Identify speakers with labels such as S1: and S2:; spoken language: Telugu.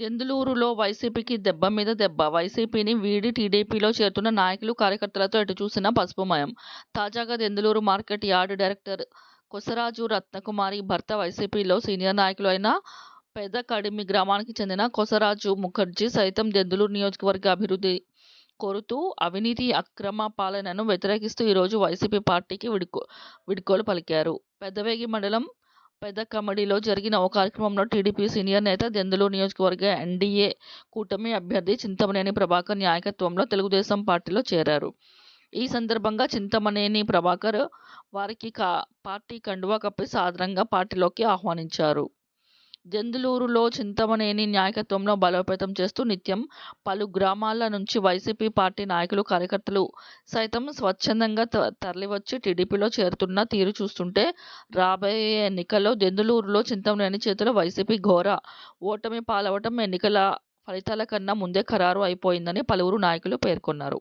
S1: దెందులూరులో వైసీపీకి దెబ్బ మీద దెబ్బ వైసీపీని వీడి టీడీపీలో చేరుతున్న నాయకులు, కార్యకర్తలతో ఎటు చూసినా పసుపుమయం. తాజాగా Denduluru market yard director Kosaraju Ratnakumari భర్త వైసీపీలో సీనియర్ నాయకులు అయిన పెదకడిమి గ్రామానికి చెందిన కొసరాజు ముఖర్జీ సైతం దెందులూరు నియోజకవర్గ అభివృద్ధి కోరుతూ అవినీతి అక్రమ పాలనను వ్యతిరేకిస్తూ ఈరోజు వైసీపీ పార్టీకి విడుకో విడుకోలు పలికారు. పెదవేగి మండలం పెదకమడిలో జరిగిన ఓ కార్యక్రమంలో టీడీపీ సీనియర్ నేత, దెందులూరు నియోజకవర్గ ఎన్డీఏ కూటమి అభ్యర్థి చింతమనేని ప్రభాకర్ నాయకత్వంలో తెలుగుదేశం పార్టీలో చేరారు. ఈ సందర్భంగా చింతమనేని ప్రభాకర్ వారికి కా పార్టీ కండువా కప్పి సాదరంగా పార్టీలోకి ఆహ్వానించారు. జందులూరులో చింతమనేని నాయకత్వంలో బలోపేతం చేస్తూ నిత్యం పలు గ్రామాల నుంచి వైసీపీ పార్టీ నాయకులు, కార్యకర్తలు సైతం స్వచ్ఛందంగా త తరలివచ్చి టీడీపీలో చేరుతున్న తీరు చూస్తుంటే రాబోయే ఎన్నికల్లో జందులూరులో చింతమనేని చేతిలో వైసీపీ ఘోర ఓటమి పాలవడం ఎన్నికల ఫలితాల కన్నా ముందే ఖరారు అయిపోయిందని పలువురు నాయకులు పేర్కొన్నారు.